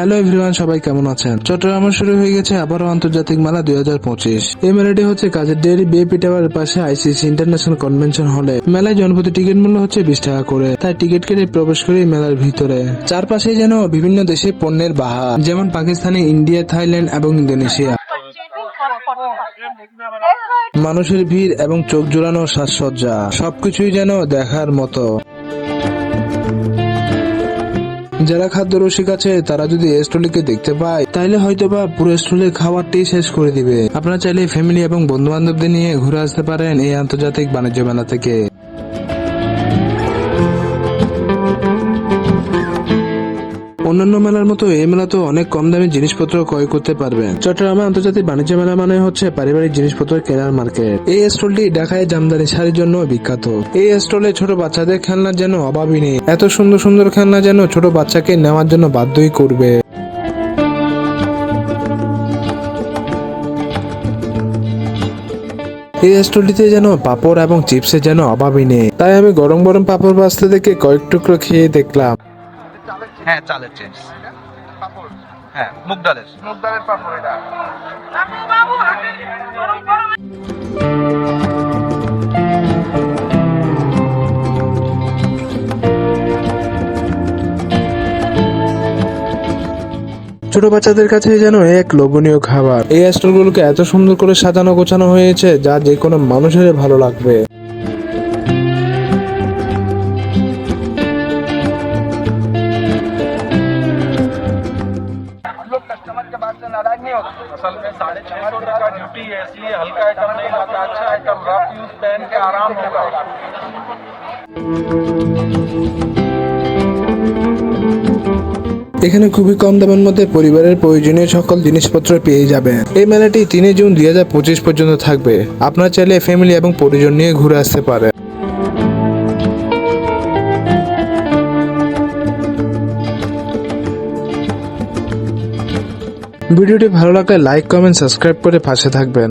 Hello everyone সবাই কেমন আছেন? চট্টগ্রামে শুরু হয়ে গেছে আবারও আন্তর্জাতিক মেলা দুই হাজার পঁচিশ। এই মেলাটি হচ্ছে কাজের ডেয়ারি বিএপি টাওয়ারের পাশে আইসিসি ইন্টারন্যাশনাল কনভেনশন হলে মেলায় জনপ্রতি টিকিট মূল্য হচ্ছে বিশ টাকা করে। তাই টিকিট কেটে প্রবেশ করে মেলার ভিতরে। চারপাশে যেন বিভিন্ন দেশে পণ্যের বাহার, যেমন পাকিস্তানে, ইন্ডিয়া, থাইল্যান্ড এবং ইন্দোনেশিয়া। মানুষের ভিড় এবং চোখ জোড়ানো সাজসজ্জা, সবকিছুই যেন দেখার মতো। যারা খাদ্য রসিক আছে, তারা যদি স্টলিকে দেখতে পায় তাহলে হয়তো বা পুরো স্টলে খাবারটি শেষ করে দিবে। আপনারা চাইলে ফ্যামিলি এবং বন্ধু বান্ধবদের নিয়ে ঘুরে আসতে পারেন এই আন্তর্জাতিক বাণিজ্য মেলা থেকে। অন্যান্য মেলার মতো এই মেলাতেও অনেক কম দামে জিনিসপত্র ক্রয় করতে পারবেন চট্টগ্রামে আন্তর্জাতিক বাণিজ্য মেলা মানে হচ্ছে পারিবারিক জিনিসপত্র কেনার মার্কেট। এই স্টলটি ঢাকায় জামদানি শাড়ির জন্য বিখ্যাত। এই স্টলে ছোট বাচ্চাদের খেলনা যেন অভাবই নেই। এত সুন্দর সুন্দর খেলনা যেন ছোট বাচ্চাকে নেওয়ার জন্য বাধ্যই করবে। এই স্টলটিতে যেন পাপড় এবং চিপসের যেন অভাবই নেই। তাই আমি গরম গরম পাপড় ভাজতে দেখে কয়েক টুকরো খেয়ে দেখলাম। হ্যাঁ চালের চিপস হ্যাঁ মুগ ডালের। মুগ ডালের পাপড় এটা। ছোট বাচ্চাদের কাছে যেন এক লোভনীয় খাবার। এই স্টলগুলোকে এত সুন্দর করে সাজানো গোছানো হয়েছে যা যে কোনো মানুষের ভালো লাগবে। से नाराज नहीं होगा असल में साढ़े छह सौ रुपये का ड्यूटी है इसलिए हल्का आइटम नहीं लाता अच्छा आइटम रफ यूज पहन के आराम होगा এখানে খুবই কম দামের মধ্যে পরিবারের প্রয়োজনীয় সকল জিনিসপত্র পেয়ে যাবেন এই মেলাটি তিন জুন দুই হাজার পঁচিশ পর্যন্ত থাকবে আপনারা চাইলে ফ্যামিলি এবং পরিজন নিয়ে ঘুরে আসতে পারেন ভিডিওটি ভালো লাগলে লাইক কমেন্ট সাবস্ক্রাইব করে পাশে থাকবেন।